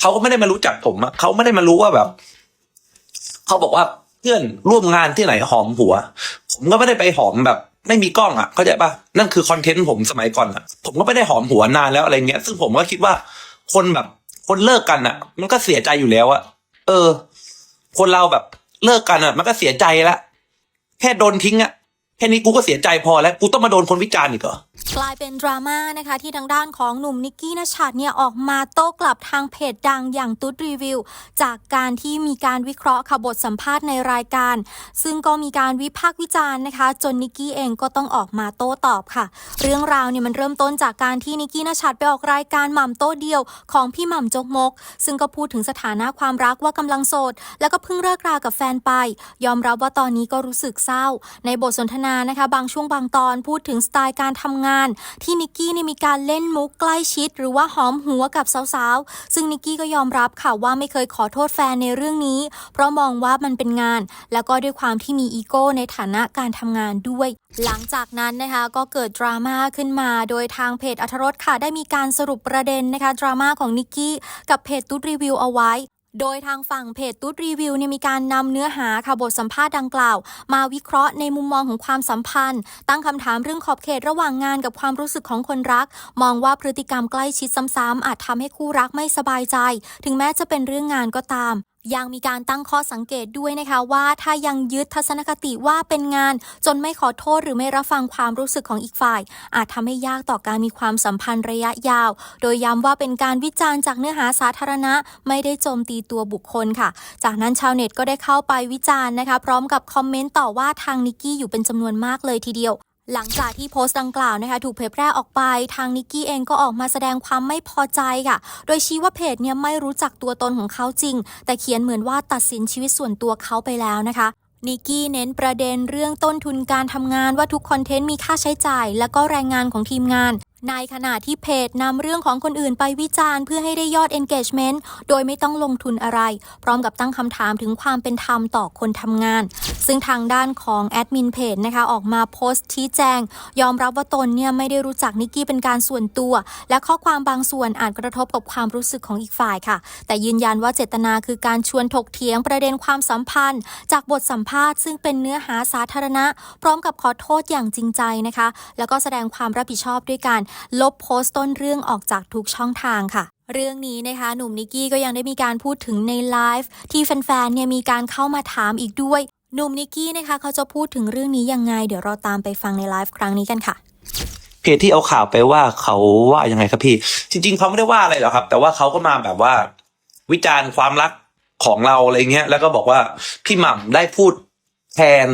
เขาก็ไม่ได้มารู้จักผมอะเขาไม่ได้มารู้ว่าแบบเขาบอกว่าเพื่อนร่วมงานที่ไหนหอมหัว ผมก็ไม่ได้ไปหอมแบบ ไม่มีกล้องอะเข้าใจปะนั่นคือคอนเทนต์ผมสมัยก่อนอะผมก็ไม่ได้หอมหัวนานแล้วอะไรเงี้ย ซึ่งผมก็คิดว่าคนแบบ คนเลิกกันอะมันก็เสียใจอยู่แล้วอะเออ คนเราแบบเลิกกันอะมันก็เสียใจละแค่โดนทิ้งอะแค่นี้กูก็เสียใจพอแล้วกูต้องมาโดนคนวิจารณ์อีกเหรอ กลายเป็นดราม่านะคะที่ทางด้านของหนุ่มนิกกี้นชชัดเนี่ยออกมาโต้กลับทางเพจดังอย่างตุ๊ดรีวิว จากการที่มีการวิเคราะห์ค่ะบทสัมภาษณ์ในรายการ ซึ่งก็มีการวิพากษ์วิจารณ์นะคะ จนนิกกี้เองก็ต้องออกมาโต้ตอบค่ะ เรื่องราวเนี่ยมันเริ่มต้นจากการที่นิกกี้นชชัดไปออกรายการหม่ำโต้เดียวของพี่หม่ำจกมก ซึ่งก็พูดถึงสถานะความรักว่ากำลังโสด แล้วก็เพิ่งเลิกรากับแฟนไป ยอมรับว่าตอนนี้ก็รู้สึกเศร้า ในบทสนทนานะคะ บางช่วงบางตอนพูดถึงสไตล์การทำงานที่นิกกี้เนี่ยมีการเล่นมุกใกล้ชิด หรือว่าหอมหัวกับสาวๆ ซึ่งนิกกี้ก็ยอมรับค่ะว่าไม่เคยขอโทษแฟนในเรื่องนี้ เพราะมองว่ามันเป็นงาน แล้วก็ด้วยความที่มีอีโก้ในฐานะการทำงานด้วย หลังจากนั้นนะคะก็เกิดดราม่าขึ้นมา โดยทางเพจอัธรสค่ะได้มีการสรุปประเด็นนะคะดราม่าของนิกกี้กับเพจตุ๊ดรีวิวเอาไว้ โดยทางฝั่งเพจตุ๊ดรีวิวเนี่ยมีการนำเนื้อหาค่ะบทสัมภาษณ์ดังกล่าว มาวิเคราะห์ในมุมมองของความสัมพันธ์ ตั้งคำถามเรื่องขอบเขตระหว่างงานกับความรู้สึกของคนรัก มองว่าพฤติกรรมใกล้ชิดซ้ำๆอาจทำให้คู่รักไม่สบายใจ ถึงแม้จะเป็นเรื่องงานก็ตาม ยังมีการตั้งข้อสังเกตด้วยนะคะว่าถ้ายังยึดทัศนคติว่าเป็นงาน จนไม่ขอโทษหรือไม่รับฟังความรู้สึกของอีกฝ่าย อาจทำให้ยากต่อการมีความสัมพันธ์ระยะยาว โดยย้ำว่าเป็นการวิจารณ์จากเนื้อหาสาธารณะ ไม่ได้โจมตีตัวบุคคลค่ะ จากนั้นชาวเน็ตก็ได้เข้าไปวิจารณ์นะคะ พร้อมกับคอมเมนต์ต่อว่าทางนิกกี้อยู่เป็นจำนวนมากเลยทีเดียว หลังจากที่โพสต์ดังกล่าวนะคะถูกเผยแพร่ออกไปทางนิกกี้เองก็ออกมาแสดงความไม่พอใจค่ะ โดยชี้ว่าเพจเนี่ยไม่รู้จักตัวตนของเขาจริง แต่เขียนเหมือนว่าตัดสินชีวิตส่วนตัวเขาไปแล้วนะคะนิกกี้เน้นประเด็นเรื่องต้นทุนการทำงานว่าทุกคอนเทนต์มีค่าใช้จ่าย และก็แรงงานของทีมงาน ในขณะที่เพจนำเรื่องของคนอื่นไปวิจารณ์เพื่อให้ได้ยอด engagement โดยไม่ต้องลงทุนอะไร พร้อมกับตั้งคำถามถึงความเป็นธรรมต่อคนทำงาน ซึ่งทางด้านของแอดมินเพจนะคะออกมาโพสต์ชี้แจง ยอมรับว่าตนเนี่ยไม่ได้รู้จักนิกกี้เป็นการส่วนตัว และข้อความบางส่วนอาจกระทบกับความรู้สึกของอีกฝ่ายค่ะ แต่ยืนยันว่าเจตนาคือการชวนถกเถียงประเด็นความสัมพันธ์ จากบทสัมภาษณ์ซึ่งเป็นเนื้อหาสาธารณะ พร้อมกับขอโทษอย่างจริงใจนะคะ แล้วก็แสดงความรับผิดชอบด้วยการลบโพสต์ต้นเรื่องออกจากทุกช่องทางค่ะเรื่องนี้นะคะ หนุ่มนิกกี้ก็ยังได้มีการพูดถึงในไลฟ์ที่แฟนๆเนี่ยมีการเข้ามาถามอีกด้วย หนุ่มนิกกี้นะคะ เขาจะพูดถึงเรื่องนี้ยังไง เดี๋ยวเราตามไปฟังในไลฟ์ครั้งนี้กันค่ะเพจที่เอาข่าวไปว่าเขาว่ายังไงครับพี่ จริง ๆเขาไม่ได้ว่าอะไรหรอกครับ แต่ว่าเขาก็มาแบบว่า วิจารณ์ความรักของเราอะไรเงี้ย แล้วก็บอกว่าพี่หม่ำได้พูดแทน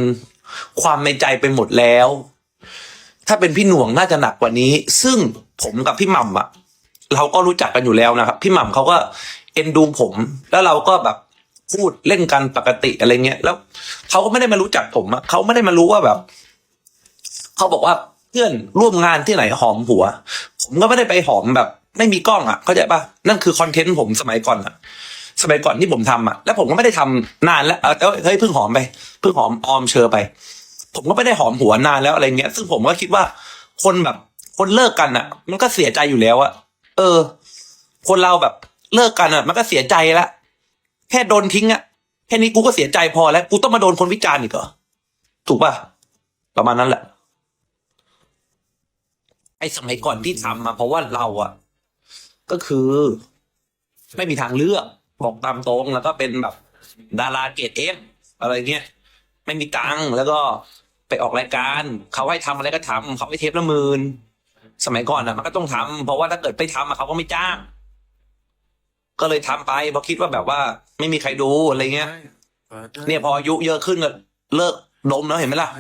ความในใจไปหมดแล้ว ถ้าเป็นพี่หน่วงน่าจะหนักกว่านี้ ซึ่งผมกับพี่หม่ำอะเราก็รู้จักกันอยู่แล้วนะครับ พี่หม่ำเขาก็เอ็นดูผม แล้วเราก็แบบพูดเล่นกันปกติอะไรเงี้ยแล้วเขาก็ไม่ได้มารู้จักผมอะเขาไม่ได้มารู้ว่าแบบเขาบอกว่าเพื่อนร่วมงานที่ไหนหอมหัว ผมก็ไม่ได้ไปหอมแบบ ไม่มีกล้องอะเข้าใจปะนั่นคือคอนเทนต์ผมสมัยก่อนอะสมัยก่อนที่ผมทำอะ แล้วผมก็ไม่ได้ทำนานแล้วเออเฮ้ยเพิ่งหอมไป เพิ่งหอมออมเชอไป ผมก็ไม่ได้หอมหัวนานแล้วอะไรเงี้ย ซึ่งผมก็คิดว่าคนแบบ คนเลิกกันอะ มันก็เสียใจอยู่แล้วอะเออ คนเราแบบเลิกกันอะ มันก็เสียใจละแค่โดนทิ้งอะแค่นี้กูก็เสียใจพอแล้ว กูต้องมาโดนคนวิจารณ์อีกเหรอถูกป่ะประมาณนั้นแหละ ไอ้สมัยก่อนที่ทำมาเพราะว่าเราอะก็คือ ไม่มีทางเลือกบอกตามตรงแล้วก็เป็นแบบ ดาราเกรดเอฟอะไรเงี้ย ไม่มีตังค์แล้วก็ ไปออกรายการเขาให้ทำอะไรก็ทำเขาให้เทปละหมื่นสมัยก่อนอะมันก็ต้องทำเพราะว่าถ้าเกิดไม่ทำอะเขาก็ไม่จ้าง ก็เลยทำไปเพราะคิดว่าแบบว่า ไม่มีใครดูอะไรเงี้ย เนี่ยพออายุเยอะขึ้นก็เลิกดมแล้วเห็นไหมล่ะ